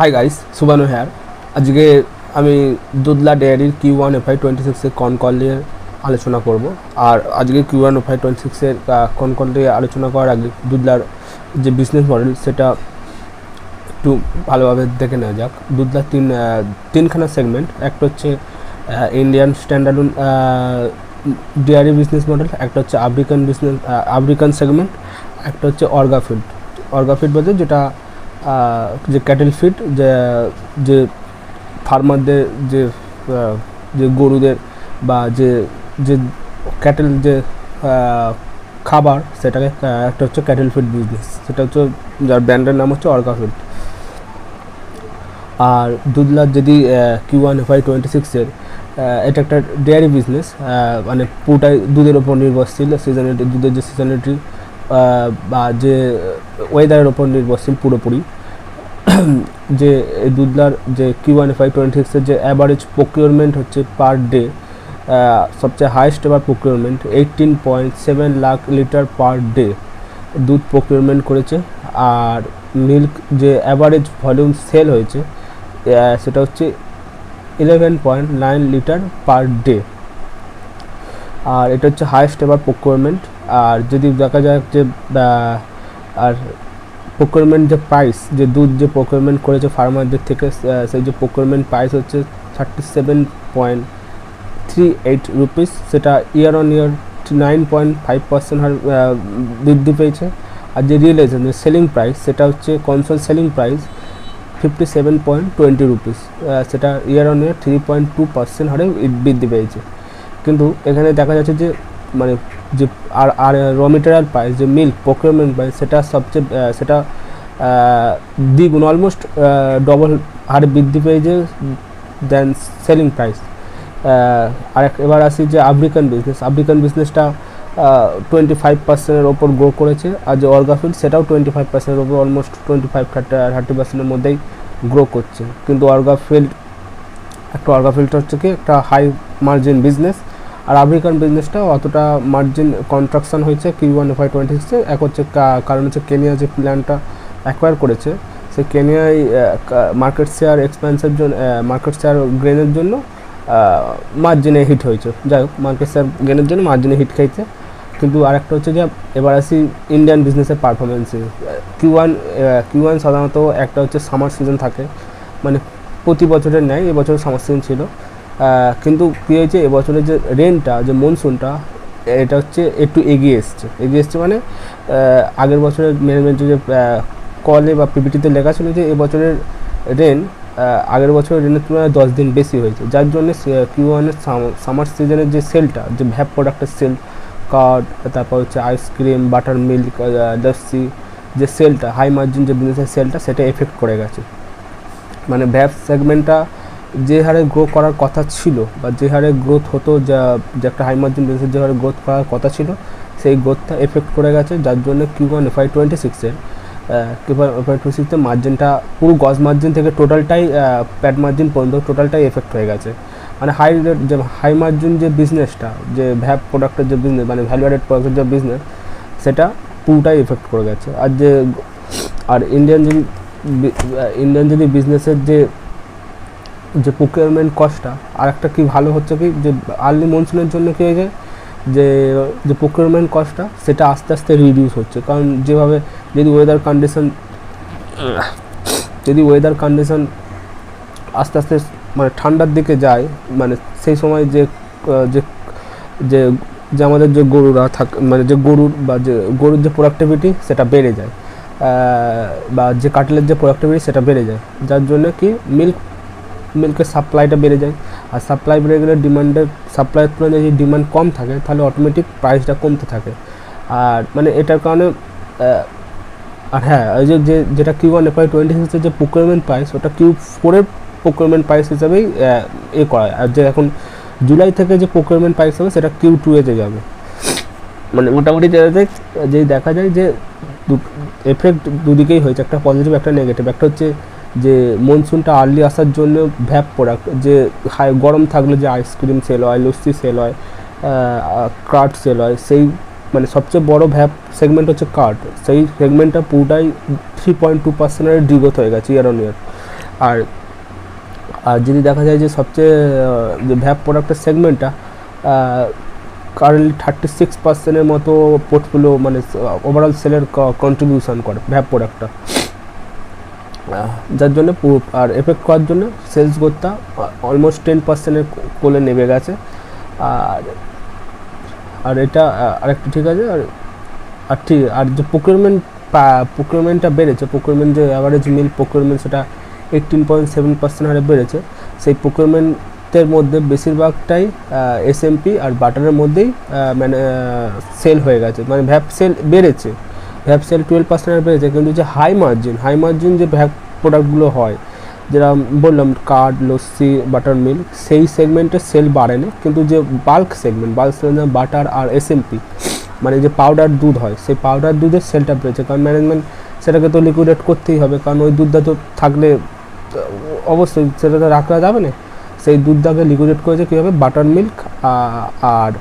Hi guys সুবানু here আজকে আমি দুধলা ডেয়ারির কিউ ওয়ান এফআই টোয়েন্টি সিক্সের কন কল নিয়ে আলোচনা করব। আর আজকে কিউ ওয়ান এফআই টোয়েন্টি সিক্সের কন কল নিয়ে আলোচনা করার আগে দুধলার যে বিজনেস মডেল সেটা একটু ভালোভাবে দেখে নেওয়া যাক। দুধলার তিন তিনখানা সেগমেন্ট একটা হচ্ছে Indian standard dairy business model একটা হচ্ছে আফ্রিকান বিজনেস আফ্রিকান সেগমেন্ট একটা হচ্ছে অর্গাফিড অর্গাফিড বলতে যেটা যে ক্যাটেল ফিড যে যে ফার্মারদের যে যে গরুদের বা যে যে ক্যাটেল যে খাবার, সেটাকে একটা হচ্ছে ক্যাটেল ফিড বিজনেস সেটা হচ্ছে, যার ব্র্যান্ডের নাম হচ্ছে অর্গাফিড আর দুধলার যদি কিউ ওয়ান ফাইভ টোয়েন্টি সিক্সের এটা একটা ডেয়ারি বিজনেস মানে পুরোটাই দুধের ওপর নির্ভরশীল সিজনিটি দুধের যে সিজনিটি বা যে ওয়েদারের ওপর নির্ভরশীল পুরোপুরি। যে দুধলার যে কিউ ওয়ান ফাইভ টোয়েন্টি সিক্সের যে অ্যাভারেজ প্রকিউরমেন্ট হচ্ছে পার ডে সবচেয়ে হাইস্ট এবার procurement eighteen point seven lakh litre per day দুধ প্রকিউরমেন্ট করেছে। আর মিল্ক যে অ্যাভারেজ ভলিউম সেল হয়েছে সেটা হচ্ছে eleven point nine litre per day আর এটা হচ্ছে হাইয়েস্ট এবার প্রকিউরমেন্ট আর যদি দেখা যায় যে আর প্রকিউরমেন্ট যে প্রাইস যে দুধ যে প্রকিউরমেন্ট করেছে ফার্মারদের থেকে সেই যে প্রকিউরমেন্ট প্রাইস হচ্ছে thirty seven point three eight rupees সেটা year on year nine point five percent হার বৃদ্ধি পেয়েছে। আর যে রিয়েলাইজেশন সেলিং প্রাইস সেটা হচ্ছে consol selling price fifty seven point twenty rupees সেটা year on year three point two percent হারে বৃদ্ধি পেয়েছে। কিন্তু এখানে দেখা যাচ্ছে যে মানে যে আর আর র মেটেরিয়াল প্রাইস যে মিল্ক প্রকিউরমেন্ট প্রাইস সেটা সবচেয়ে সেটা দ্বিগুণ অলমোস্ট ডবল হারে বৃদ্ধি পেয়েছে দেন সেলিং প্রাইস আর এবার আসি যে আফ্রিকান বিজনেস আফ্রিকান বিজনেসটা টোয়েন্টি ফাইভ পার্সেন্টের ওপর গ্রো করেছে, আর যে অর্গাফিল্ড সেটাও টোয়েন্টি ফাইভ পার্সেন্টের ওপর almost twenty five thirty thirty পার্সেন্টের মধ্যেই গ্রো করছে। কিন্তু অর্গাফিল্ড একটা অর্গাফিল্ডটা হচ্ছে কি, একটা হাই মার্জিন বিজনেস আর আফ্রিকান বিজনেসটা অতটা মার্জিন কন্ট্রাকশন হয়েছে কিউ ওয়ান ফাইভ টোয়েন্টি সিক্সে এক হচ্ছে কারণ হচ্ছে কেনিয়া যে প্ল্যানটা অ্যাকোয়ার করেছে, সে কেনিয়ায় মার্কেট শেয়ার এক্সপেন্সের জন্য মার্কেট শেয়ার গ্রেনের জন্য মার্জিনে হিট হয়েছে। যাই হোক মার্কেট শেয়ার গেনের জন্য মার্জিনে হিট খাইছে। কিন্তু আরেকটা হচ্ছে যে, এবার আসি ইন্ডিয়ান বিজনেসের পারফরমেন্সে কিউ ওয়ান কিউ ওয়ান সাধারণত একটা হচ্ছে সামার সিজন থাকে। মানে প্রতি বছরের ন্যায় এবছর সামার সিজন ছিল। কিন্তু কী হয়েছে, এবছরের যে রেনটা যে মনসুনটা এটা হচ্ছে একটু এগিয়ে এসছে। এগিয়ে এসছে মানে আগের বছরের ম্যানেজমেন্টের যে কলে বা পিপিটিতে লেখা ছিল যে এবছরের রেন আগের বছরের রেনের তুলনায় দশ দিন বেশি হয়েছে। যার জন্য কিউ ওয়ানের সামার সিজনের যে সেলটা যে ভ্যাপ প্রোডাক্টের সেল কার্ড তারপর হচ্ছে আইসক্রিম বাটার মিল্ক লস্যি যে সেলটা হাই মার্জিন যে বিজনেসের সেলটা সেটা এফেক্ট করে গেছে। মানে ভ্যাপ সেগমেন্টটা যে হারে গ্রো করার কথা ছিল বা যে হারে গ্রোথ হতো, যা, যে একটা হাই মার্জিন বিজনেসের যে হারে গ্রোথ করার কথা ছিল, সেই গ্রোথটা এফেক্ট করে গেছে। যার জন্য কিউ ওয়ান এফআই টোয়েন্টি সিক্সের কিউ ওয়ান এফআই টোয়েন্টি সিক্সের মার্জিনটা পুরো গজ মার্জিন থেকে টোটালটাই প্যাড মার্জিন পর্যন্ত টোটালটাই এফেক্ট হয়ে গেছে। মানে হাই রেট যে হাই মার্জিন যে বিজনেসটা যে ভ্যাপ প্রোডাক্টের যে বিজনেস মানে ভ্যালু অ্যাডেড প্রোডাক্টের যে বিজনেস সেটা পুরোটাই এফেক্ট করে গেছে। আর যে, আর ইন্ডিয়ান যদি ইন্ডিয়ান যদি বিজনেসের যে যে প্রকিউরমেন্ট কস্টটা আর একটা কি ভালো হচ্ছে কি, যে আর্লি মনসুনের জন্য কী হয়েছে? যে যে প্রকিউরমেন্ট কস্টটা সেটা আস্তে আস্তে রিডিউস হচ্ছে। কারণ যেভাবে যদি ওয়েদার কন্ডিশন যদি ওয়েদার কন্ডিশন আস্তে আস্তে মানে ঠান্ডার দিকে যায় মানে সেই সময় যে যে যে যে আমাদের যে গরুরা থাক মানে যে গরুর বা যে গরুর যে প্রোডাক্টিভিটি সেটা বেড়ে যায়। বা যে কাটলের যে প্রোডাক্টিভিটি সেটা বেড়ে যায়। যার জন্য কি মিল্ক মিল্কের সাপ্লাইটা বেড়ে যায়। আর সাপ্লাই বেড়ে গেলে ডিমান্ডের সাপ্লাইয়ের তুলনায় যদি ডিমান্ড কম থাকে, তাহলে অটোমেটিক প্রাইসটা কমতে থাকে। আর মানে এটার কারণে আর হ্যাঁ ওই যে যেটা কিউ ওয়ান এফআই টোয়েন্টি সিক্সের যে প্রোকিউরমেন্ট প্রাইস ওটা কিউ ফোরের প্রোকিউরমেন্ট প্রাইস হিসাবেই এ করা আর যে এখন জুলাই থেকে যে প্রোকিউরমেন্ট প্রাইস হবে, সেটা কিউ টু এতে যাবে। মানে মোটামুটি যেই দেখা যায় যে এফেক্ট দুদিকেই হয়েছে, একটা পজিটিভ একটা নেগেটিভ একটা হচ্ছে যে মনসুনটা আর্লি আসার জন্য ভ্যাপ প্রোডাক্ট যে হাই গরম থাকলে যে আইসক্রিম সেল হয়, লস্যি সেল হয় কার্ড সেল হয়, সেই মানে সবচেয়ে বড় ভ্যাপ সেগমেন্ট হচ্ছে কার্ড সেই সেগমেন্টটা পুরোটাই থ্রি পয়েন্ট টু পার্সেন্টের ডিগ্রোথ হয়ে গেছে ইয়ার অন ইয়ার আর আর যদি দেখা যায় যে সবচেয়ে যে ভ্যাপ প্রোডাক্টের সেগমেন্টটা কারেন্টলি থার্টি সিক্স পার্সেন্টের মতো পোর্টফোলিও মানে ওভারঅল সেলের কন্ট্রিবিউশন করে, ভ্যাপ প্রোডাক্টটা যার জন্য আর এফেক্ট করার জন্য সেলস গ্রোথটা অলমোস্ট টেন পার্সেন্টের কোলে নেমে গেছে। আর আর এটা আরেকটা ঠিক আছে, আর আর ঠিক, আর যে প্রোকিউরমেন্ট প্রোকিউরমেন্টটা বেড়েছে প্রোকিউরমেন্ট যে অ্যাভারেজ মিল প্রোকিউরমেন্ট সেটা এইটিন পয়েন্ট সেভেন পার্সেন্ট হারে বেড়েছে। সেই প্রোকিউরমেন্টের মধ্যে বেশিরভাগটাই এস এসএমপি আর বাটারের মধ্যেই মানে সেল হয়ে গেছে। মানে ভ্যাপ সেল বেড়েছে। ভ্যাপ সেল টুয়েলভ পার্সেন্ট বেড়েছে, কিন্তু যে হাই মার্জিন হাই মার্জিন যে ভ্যাপ প্রোডাক্টগুলো হয় যেটা বললাম কার্ড লস্যি বাটার মিল্ক সেই সেগমেন্টের সেল বাড়েনি, কিন্তু যে bulk segment bulk segment butter আর এসএমপি মানে যে পাউডার দুধ হয়, সেই পাউডার দুধের সেলটা বেড়েছে। কারণ ম্যানেজমেন্ট সেটাকে তো লিকুইডেট করতেই হবে, কারণ ওই দুধটা তো থাকলে অবশ্যই সেটা তো রাখা যাবে না। সেই দুধটাকে লিকুইডেট করেছে কীভাবে? বাটার মিল্ক আর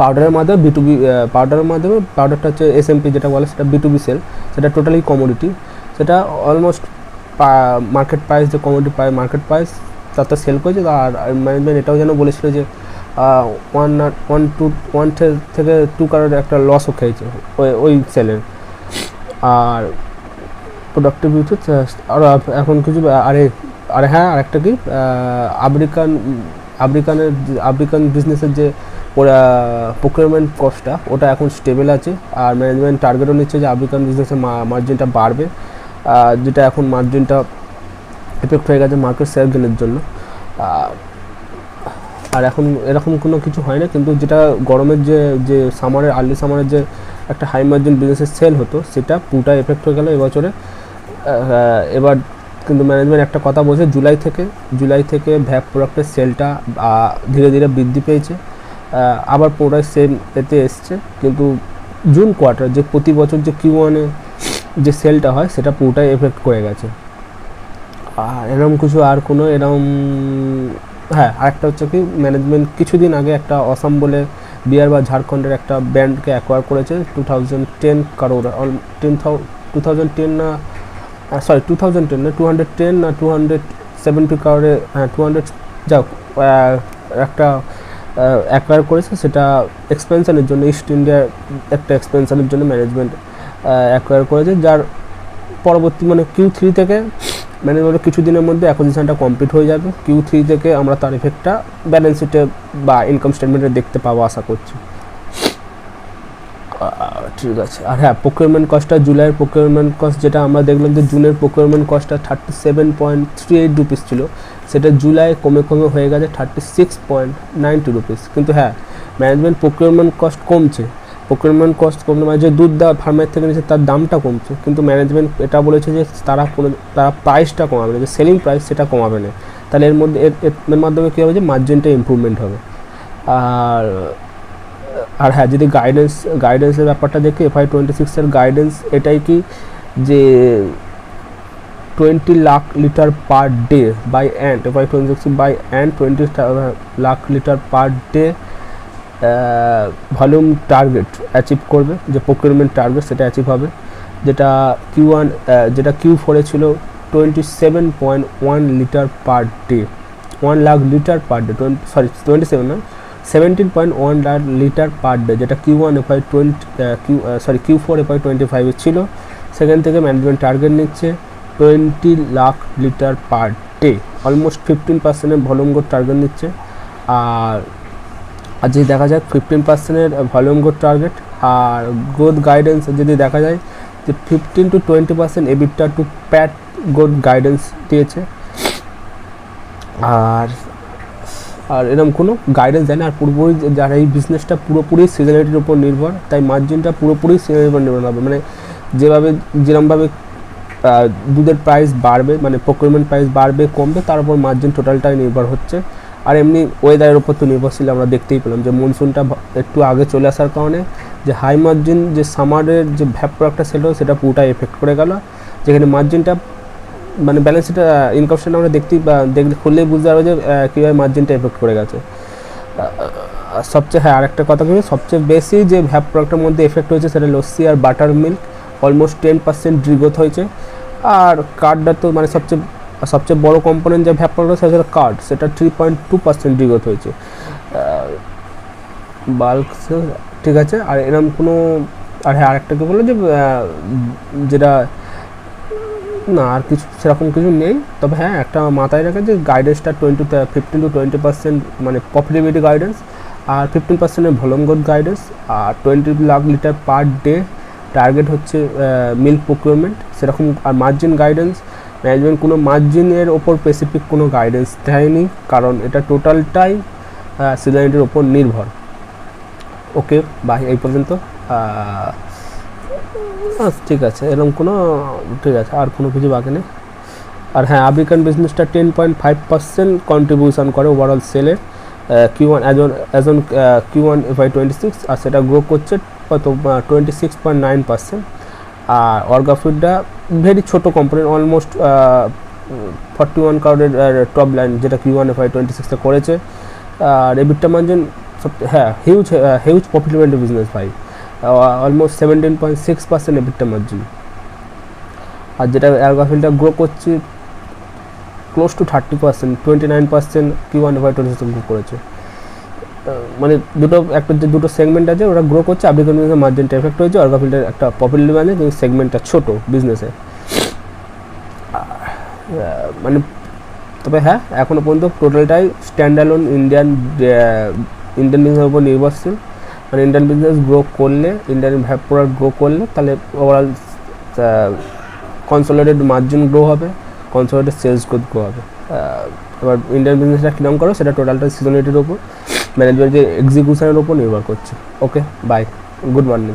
পাউডারের মাধ্যমে বিটুবি পাউডারের মাধ্যমে পাউডারটা হচ্ছে এস এসএমপি যেটা বলে সেটা বিটুবি সেল সেটা টোটালি কমোডিটি সেটা অলমোস্ট মার্কেট প্রাইস যে কমোডিটি প্রাইস মার্কেট প্রাইস তাতে সেল করেছে, আর ম্যানেজমেন্ট এটাও যেন বলেছিল যে ওয়ান ওয়ান টু ওয়ান থেকে টু কারোর একটা লসও খেয়েছে ওই ওই সেলের আর প্রোডাক্টিভিটি আর এখন কিছু, আরে, আর হ্যাঁ আরেকটা কি আমেরিকান আমেরিকানের আমেরিকান বিজনেসের যে প্রোকিউরমেন্ট কস্টটা ওটা এখন স্টেবল আছে, আর ম্যানেজমেন্ট টার্গেটও নিচ্ছে যে আমেরিকান বিজনেসের মার্জিনটা বাড়বে যেটা এখন মার্জিনটা এফেক্ট হয়ে গেছে মার্কেট শেয়ার গেনের জন্য। আর এখন এরকম কোনো কিছু হয় না, কিন্তু যেটা গরমের যে যে সামারের আর্লি সামারের যে একটা হাই মার্জিন বিজনেসের সেল হতো, সেটা পুরোটা এফেক্ট হয়ে গেল এবছরে। এবার কিন্তু ম্যানেজমেন্ট একটা কথা বলছে জুলাই থেকে জুলাই থেকে ভ্যাপ প্রোডাক্টের সেলটা ধীরে ধীরে বৃদ্ধি পেয়েছে। আবার পুনরায় সেম এতে এসছে। কিন্তু জুন কোয়ার্টার যে প্রতি বছর যে কিউ ওয়ানে যে সেলটা হয় সেটা পুরোটাই এফেক্ট করে গেছে। আর এরকম কিছু আর কোনো এরকম হ্যাঁ আরেকটা হচ্ছে কি ম্যানেজমেন্ট কিছুদিন আগে একটা অসম বলে বিহার বা ঝাড়খণ্ডের একটা ব্যান্ডকে অ্যাকোয়ার করেছে two thousand ten crore ten thou two thousand ten না সরি টু থাউজেন্ড টেন না টু হান্ড্রেড টেন না টু হান্ড্রেড সেভেন্টি কারোরে হ্যাঁ টু হান্ড্রেড আহ, একটা অ্যাকোয়ার করেছে, সেটা এক্সপেনশনের জন্য ইস্ট ইন্ডিয়ার একটা এক্সপেনশনের জন্য ম্যানেজমেন্ট অ্যাকোয়ার করেছে, যার পরবর্তী মানে কিউ থ্রি থেকে ম্যানেজমেন্ট কিছুদিনের মধ্যে অ্যাকোজিশনটা কমপ্লিট হয়ে যাবে। কিউ থ্রি থেকে আমরা তার এফেক্টটা ব্যালেন্স শিটে বা ইনকাম স্টেটমেন্টে দেখতে পাবো আশা করছি। ঠিক আছে। আর হ্যাঁ প্রোকিউরমেন্ট কস্টটা জুলাইয়ের প্রোকিউরমেন্ট কস্ট যেটা আমরা দেখলাম যে জুনের procurement কস্টটা thirty seven point three eight rupees ছিল। সেটা জুলাই কমে কমে হয়ে গেছে thirty six point ninety rupees কিন্তু হ্যাঁ ম্যানেজমেন্ট প্রোকিউরমেন্ট কস্ট কমছে। প্রোকিউরমেন্ট কস্ট কমছে মানে যে দুধ দেওয়া ফার্মের থেকে নিচ্ছে তার দামটা কমছে। কিন্তু ম্যানেজমেন্ট এটা বলেছে যে তারা কোনো, তারা প্রাইসটা কমাবে না, যে সেলিং প্রাইস সেটা কমাবে না। তাহলে এর মধ্যে, এর মাধ্যমে কী হবে যে মার্জিনটা ইম্প্রুভমেন্ট হবে। আর আর হ্যাঁ যদি গাইডেন্স গাইডেন্সের ব্যাপারটা দেখি এফআই টোয়েন্টি সিক্সের গাইডেন্স এটাই কি যে twenty lakh litre per day by and FY twenty six by and twenty lakh litre per day volume target achieve করবে, যে প্রকিউরমেন্ট টার্গেট সেটা অ্যাচিভ হবে, যেটা কিউ ওয়ান যেটা কিউ ফোরে ছিল twenty seven point one litre per day one lakh litre per day twenty sorry twenty seven না seventeen point one lakh litre per day যেটা Q one FY twenty Q sorry Q four FY twenty ফাইভে ছিল, সেখান থেকে management target নিচ্ছে twenty lakh litre per day. Almost fifteen পার্সেন্টের volume growth target নিচ্ছে। আর আর যদি দেখা যায় ফিফটিন পার্সেন্টের ভলিউম গ্রোথ টার্গেট আর গ্রোথ গাইডেন্স যদি দেখা যায় যে ফিফটিন টু টোয়েন্টি পার্সেন্ট এবিটটা টু প্যাট গ্রোথ গাইডেন্স দিয়েছে। আর আর এরকম কোনো গাইডেন্স দেয় না আর পুরোপুরি যারা এই বিজনেসটা পুরোপুরি সিজনালিটির উপর নির্ভর তাই মার্জিনটা পুরোপুরি সিজনালিটির উপর নির্ভর হবে মানে যেভাবে যেরকমভাবে আহ, দুধের প্রাইস বাড়বে মানে প্রকিউরমেন্ট প্রাইস বাড়বে, কমবে, তার উপর মার্জিন টোটালটাই নির্ভর হচ্ছে। আর এমনি ওয়েদারের উপর তো নির্ভরশীল, আমরা দেখতেই পেলাম যে মনসুনটা একটু আগে চলে আসার কারণে যে হাই মার্জিন যে সামারের যে ভ্যাপ প্রোডাক্টটা সেটা সেটা পুরোটা এফেক্ট করে গেল। যেখানে মার্জিনটা মানে ব্যালেন্স এটা ইনকাম আমরা দেখতেই বা দেখলে খুললেই বুঝতে পারব যে কীভাবে মার্জিনটা এফেক্ট করে গেছে। সবচেয়ে হ্যাঁ আরেকটা কথা কি সবচেয়ে বেশি যে ভ্যাপ প্রোডাক্টের মধ্যে এফেক্ট হয়েছে সেটা লস্যি আর butter milk almost ten percent growth হয়েছে। আর কার্ডটা তো মানে সবচেয়ে সবচেয়ে বড় কম্পোনেন্ট যে ভ্যাপার সেটা কার্ড সেটা three point two percent degrowth হয়েছে। বাল্ক ঠিক আছে? আর এরকম কোনো, আর হ্যাঁ আরেকটা কি বলল যে যেটা, না, আর কিছু, সেরকম কিছু নেই। তবে হ্যাঁ একটা মাথায় রাখে যে গাইডেন্সটা twenty fifteen to twenty percent মানে প্রফিটেবিলিটি গাইডেন্স আর ফিফটিন পার্সেন্টের গ্রোথ গাইডেন্স আর twenty lakh litre per day target হচ্ছে মিল্ক প্রকিউরমেন্ট সেরকম আর মার্জিন গাইডেন্স ম্যানেজমেন্ট কোনো মার্জিনের ওপর স্পেসিফিক কোনো গাইডেন্স দেয়নি, কারণ এটা টোটালটাই সিজনিটির ওপর নির্ভর। ওকে বাই এই পর্যন্ত। ঠিক আছে, এরকম কোনো, ঠিক আছে, আর কোনো কিছু বাকি নেই। আর হ্যাঁ আফ্রিকান বিজনেসটা ten point five percent contribution করে ওভারঅল সেলে Q one as on as on Q one FY twenty six আর সেটা গ্রো করছে কত? Twenty six point nine percent আর অর্গাফিডটা ভেরি ছোটো কোম্পানি অলমোস্ট ফর্টি ওয়ান কার্ডের টপ লাইন যেটা কিউ ওয়ান এফআই টোয়েন্টি সিক্সে করেছে। আর এবিটটা মার্জিন হ্যাঁ হিউজ হিউজ প্রফিটেবিলিটি বিজনেস ভাই। Almost seventeen point six percent এবিটটা margin আর যেটা অ্যালগাফিলটা গ্রো করছে close to thirty percent twenty nine percent Q one FY twenty six grow করেছে। মানে দুটো, একটা যে দুটো সেগমেন্ট আছে, ওরা গ্রো করছে আফ্রিকান বিজনেসের মার্জিনটা এফেক্ট হয়েছে অর্গাফিল্ডের একটা পপুলার মানে কিন্তু সেগমেন্টটা ছোটো বিজনেসে মানে তবে হ্যাঁ এখনও পর্যন্ত টোটালটাই স্ট্যান্ড অ্যালোন ইন্ডিয়ান ইন্ডিয়ান বিজনেসের উপর নির্ভরশীল। মানে ইন্ডিয়ান বিজনেস গ্রো করলে ইন্ডিয়ান প্রোডাক্ট গ্রো করলে, তাহলে ওভারঅল কনসোলিডেড মার্জিন গ্রো হবে কনসোলিডেড সেলস গ্রোথ গ্রো হবে। এবার ইন্ডিয়ান বিজনেসটা কীরকম করো, সেটা টোটালটা সিজনিটির ওপর ম্যানেজমেন্টের এক্সিকিউশনের উপর নির্ভর করছে। Okay bye good morning